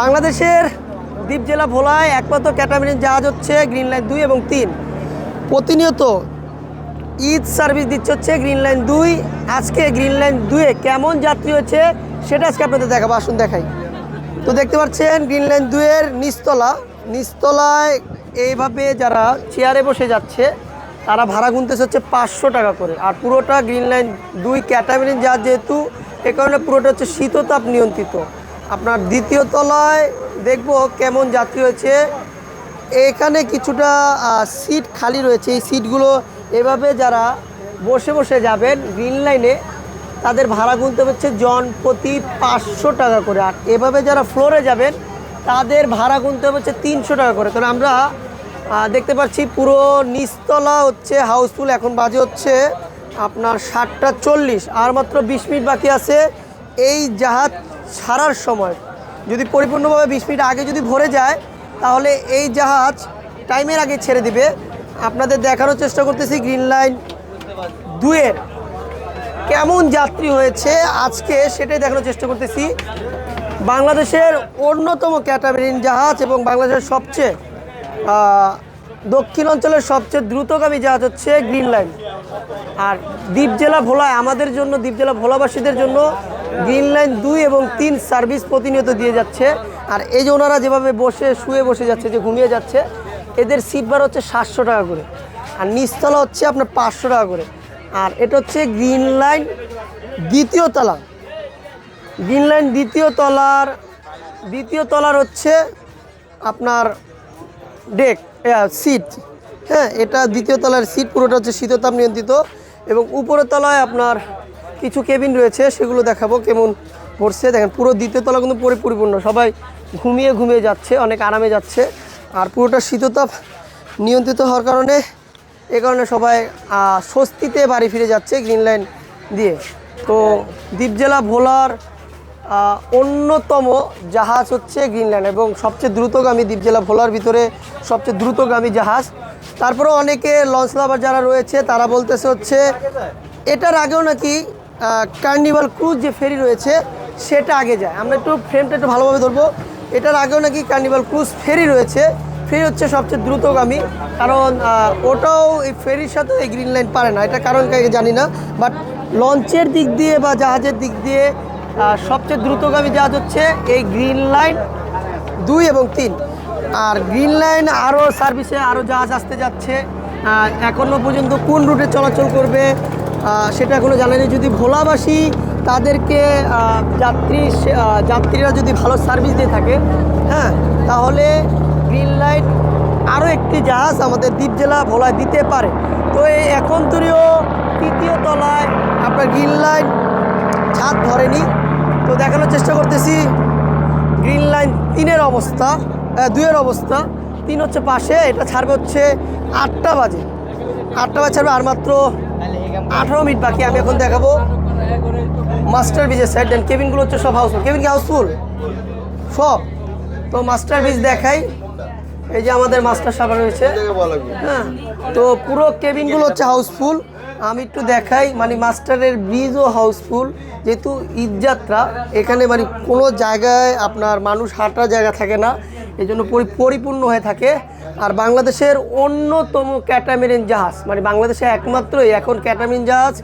বাংলাদেশের দ্বীপ জেলা ভোলায় একমাত্র ক্যাটামিনের জাহাজ হচ্ছে গ্রিন লাইন দুই এবং তিন। প্রতিনিয়ত ঈদ সার্ভিস দিচ্ছে হচ্ছে গ্রিন লাইন দুই। আজকে গ্রিন লাইন দুয়ে কেমন যাত্রী হচ্ছে সেটা আজকে আপনাদের দেখাবো। আসুন দেখাই। তো দেখতে পাচ্ছেন গ্রিন লাইন দুয়ের নিচতলা। নিচতলায় এইভাবে যারা চেয়ারে বসে যাচ্ছে, তারা ভাড়া গুনতেছে হচ্ছে পাঁচশো টাকা করে। আর পুরোটা গ্রিন লাইন দুই ক্যাটামিন জাহাজ যেহেতু, এ কারণে পুরোটা হচ্ছে শীততাপ নিয়ন্ত্রিত। আপনার দ্বিতীয় তলায় দেখব কেমন যাত্রী হয়েছে এখানে কিছুটা সিট খালি রয়েছে। এই সিটগুলো এভাবে যারা বসে বসে যাবেন গ্রিন লাইনে, তাদের ভাড়া গুনতে হচ্ছে জন প্রতি পাঁচশো টাকা করে। আর এভাবে যারা ফ্লোরে যাবেন, তাদের ভাড়া গুনতে হচ্ছে তিনশো টাকা করে। কারণ আমরা দেখতে পাচ্ছি পুরো নিচতলা হচ্ছে হাউসফুল, এখন বাজে হচ্ছে আপনার সাতটা চল্লিশ। আর মাত্র বিশ মিনিট বাকি আছে। এই জাহাজ ছাড়ার সময়। যদি পরিপূর্ণভাবে বিশ মিনিট আগে যদি ভরে যায়, তাহলে এই জাহাজ টাইমের আগে ছেড়ে দিবে। আপনাদের দেখানোর চেষ্টা করতেছি গ্রিন লাইন দুয়ের কেমন যাত্রী হয়েছে। আজকে সেটাই দেখানোর চেষ্টা করতেছি। বাংলাদেশের অন্যতম ক্যাটামেরিন জাহাজ এবং বাংলাদেশের সবচেয়ে দক্ষিণ অঞ্চলের সবচেয়ে দ্রুতগামী জাহাজ হচ্ছে গ্রিন লাইন। আর দ্বীপ জেলা ভোলায় আমাদের জন্য, দ্বীপ জেলা ভোলাবাসীদের জন্য গ্রিন লাইন দুই এবং তিন সার্ভিস প্রতিনিয়ত দিয়ে যাচ্ছে। আর এই যে ওনারা যেভাবে বসে, শুয়ে বসে যাচ্ছে, যে ঘুমিয়ে যাচ্ছে, এদের সিট বার হচ্ছে সাতশো টাকা করে। আর নিচতলা হচ্ছে আপনার পাঁচশো টাকা করে। আর এটা হচ্ছে গ্রিন লাইন দ্বিতীয় তলা। গ্রিন লাইন দ্বিতীয় তলার দ্বিতীয় তলার হচ্ছে আপনার ডেক সিট হ্যাঁ এটা দ্বিতীয় তলার সিট পুরোটা হচ্ছে শীততাপ নিয়ন্ত্রিত। এবং উপরের তলায় আপনার কিছু কেবিন রয়েছে, সেগুলো দেখাবো কেমন পড়ছে দেখেন, পুরো দ্বিতীয় তলা কিন্তু পরি- পরিপূর্ণ। সবাই ঘুমিয়ে ঘুমিয়ে যাচ্ছে, অনেক আরামে যাচ্ছে। আর পুরোটা শীততাপ নিয়ন্ত্রিত হওয়ার কারণে, এ কারণে সবাই স্বস্তিতে বাড়ি ফিরে যাচ্ছে গ্রিন লাইন দিয়ে। তো দ্বীপ জেলা ভোলার অন্যতম জাহাজ হচ্ছে গ্রিনল্যান্ড এবং সবচেয়ে দ্রুতগামী দ্বীপ জেলা ভোলার ভিতরে সবচেয়ে দ্রুতগামী জাহাজ। তারপরেও অনেকে লঞ্চ লাভার যারা রয়েছে, তারা বলতেছে হচ্ছে, এটার আগেও নাকি কার্নিভাল ক্রুজ যে ফেরি রয়েছে, সেটা আগে যায়। আমরা একটু ফ্রেমটা একটু ভালোভাবে ধরবো। এটার আগেও নাকি কার্নিভাল ক্রুজ ফেরি রয়েছে। ফেরি হচ্ছে সবচেয়ে দ্রুতগামী। কারণ ওটাও এই ফেরির সাথে এই গ্রিন লাইন পারে না। এটা কারণ জানি না। বাট লঞ্চের দিক দিয়ে বা জাহাজের দিক দিয়ে সবচেয়ে দ্রুতগামী জাহাজ হচ্ছে এই গ্রিন লাইন দুই এবং তিন। আর গ্রিন লাইন আরও সার্ভিসে আরও জাহাজ আসতে যাচ্ছে। এখনও পর্যন্ত কোন রুটে চলাচল করবে সেটা এখনও জানেনি যদি ভোলাবাসী তাদেরকে যাত্রী যাত্রীরা যদি ভালো সার্ভিস দিয়ে থাকে হ্যাঁ তাহলে গ্রিন লাইন আরও একটি জাহাজ আমাদের দ্বীপ জেলা ভোলায় দিতে পারে। তো এই এখন তরীয় তৃতীয় তলায় আপনার গ্রিন লাইন ছাদ ধরেনি। তো দেখানোর চেষ্টা করতেছি গ্রিন লাইন তিনের অবস্থা আহ, দুইয়ের অবস্থা তিন হচ্ছে পাশে এটা ছাড়বে হচ্ছে আটটা বাজে। আটটা বাজে ছাড়বে আর মাত্র আঠারো মিনিট বাকি, আমি এখন দেখাবো মাস্টার ব্রিজের সাইড দেন। কেবিনগুলো হচ্ছে সব হাউসফুল কেবিন কি হাউসফুল সব। তো মাস্টার ব্রিজ দেখাই। এই যে আমাদের মাস্টার সাহেব রয়েছে। হ্যাঁ তো পুরো কেবিনগুলো হচ্ছে হাউসফুল আমি একটু দেখাই মানে মাস্টারের ব্রিজও হাউসফুল যেহেতু ঈদযাত্রা, এখানে মানে কোনো জায়গায় আপনার মানুষ হাঁটার জায়গা থাকে না। এই জন্য পরি- পরিপূর্ণ হয়ে থাকে। আর বাংলাদেশের অন্যতম ক্যাটামেরিন জাহাজ মানে বাংলাদেশে একমাত্রই এখন ক্যাটামিন জাহাজ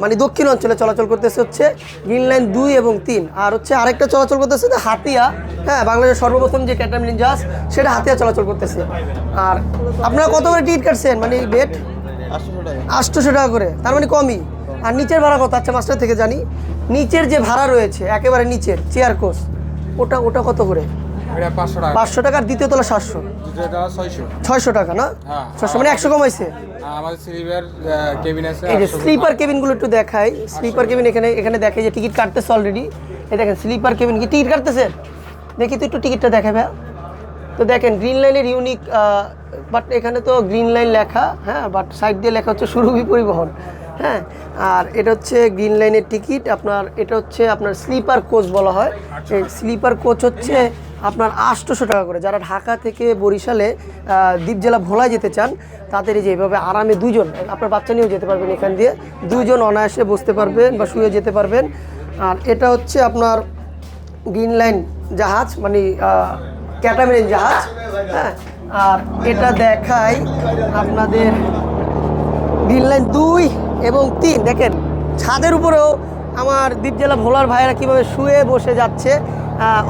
মানে দক্ষিণ অঞ্চলে চলাচল করতেছে হচ্ছে গ্রিন লাইন দুই এবং তিন। আর হচ্ছে আরেকটা চলাচল করতেছে যে হাতিয়া হ্যাঁ বাংলাদেশের সর্বপ্রথম যে ক্যাটামিন জাহাজ সেটা হাতিয়া চলাচল করতেছে। আর আপনারা কত করে টিকিট কাটছেন? মানে বেড আটশোশো টাকা করে তার মানে কমই। আর নিচের ভাড়া কত? আচ্ছা মাস্টার থেকে জানি। নিচের যে ভাড়া রয়েছে একেবারে নিচের চেয়ার কোর্স ওটা ওটা কত করে? পাঁচশো টাকা। পাঁচশো টাকার দ্বিতীয় তলা সাতশো। ছয়শো। টাকা না? হ্যাঁ। ছয়শো মানে একশো কমাইছে? স্লিপার কেবিন কেবিনগুলো একটু দেখাই। স্লিপার কেবিন এখানে এখানে দেখে যে টিকিট কাটতেছে অলরেডি এই দেখেন স্লিপার কেবিন কি? টিকিট কাটতেছেন দেখি তো একটু টিকিটটা দেখাবে তো দেখেন গ্রিন লাইনের ইউনিক বাট এখানে তো গ্রিন লাইন লেখা হ্যাঁ বাট সাইড দিয়ে লেখা হচ্ছে সুরভি পরিবহন হ্যাঁ। আর এটা হচ্ছে গ্রিন লাইনের টিকিট আপনার এটা হচ্ছে আপনার স্লিপার কোচ বলা হয়। স্লিপার কোচ হচ্ছে আপনার আটশোশো টাকা করে। যারা ঢাকা থেকে বরিশালে দ্বীপ জেলা ভোলায় যেতে চান, তাদের এই যে এভাবে আরামে দুজন আপনার বাচ্চা নিয়েও যেতে পারবেন এখান দিয়ে। দুজন অনায়াসে বসতে পারবেন বা শুয়ে যেতে পারবেন। আর এটা হচ্ছে আপনার গ্রিন লাইন জাহাজ মানে ক্যাটামেরিন জাহাজ হ্যাঁ? আর এটা দেখাই আপনাদের গ্রিন লাইন দুই এবং তিন। দেখেন, ছাদের উপরেও আমার দ্বীপ জেলা ভোলার ভাইয়েরা কীভাবে শুয়ে বসে যাচ্ছে।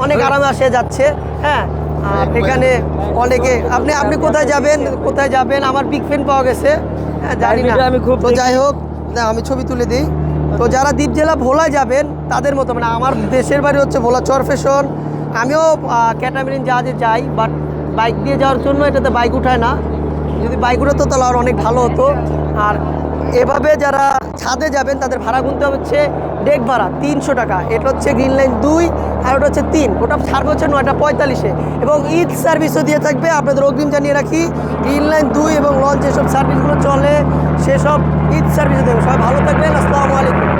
অনেক আরামে আসে যাচ্ছে হ্যাঁ? আর এখানে অনেকে আপনি আপনি কোথায় যাবেন? কোথায় যাবেন? আমার বিগ ফ্যান পাওয়া গেছে। হ্যাঁ জানি না। আমি খুব তো যাই হোক না, আমি ছবি তুলে দিই। তো যারা দ্বীপ জেলা ভোলায় যাবেন তাদের মতো মানে আমার দেশের বাড়ি হচ্ছে ভোলা চর ফেশন আমিও ক্যাটামেরিন জাহাজে যাই বাট বাইক দিয়ে যাওয়ার জন্য এটাতে বাইক উঠায় না। যদি বাইক উঠাতো তাহলে আর অনেক ভালো হতো। আর এভাবে যারা ছাদে যাবেন তাদের ভাড়া গুনতে হচ্ছে ডেক ভাড়া তিনশো টাকা। এটা হচ্ছে গ্রিন লাইন দুই। আর ওটা হচ্ছে তিন ওটা ছাড়বে হচ্ছে নয়টা পঁয়তাল্লিশে। এবং ঈদ সার্ভিসও দিয়ে থাকবে, আপনাদের অগ্রিম জানিয়ে রাখি গ্রিন লাইন দুই এবং লঞ্চ যেসব সার্ভিসগুলো চলে, সেসব ঈদ সার্ভিসও দেবে সবাই ভালো থাকবেন, আসসালামু আলাইকুম।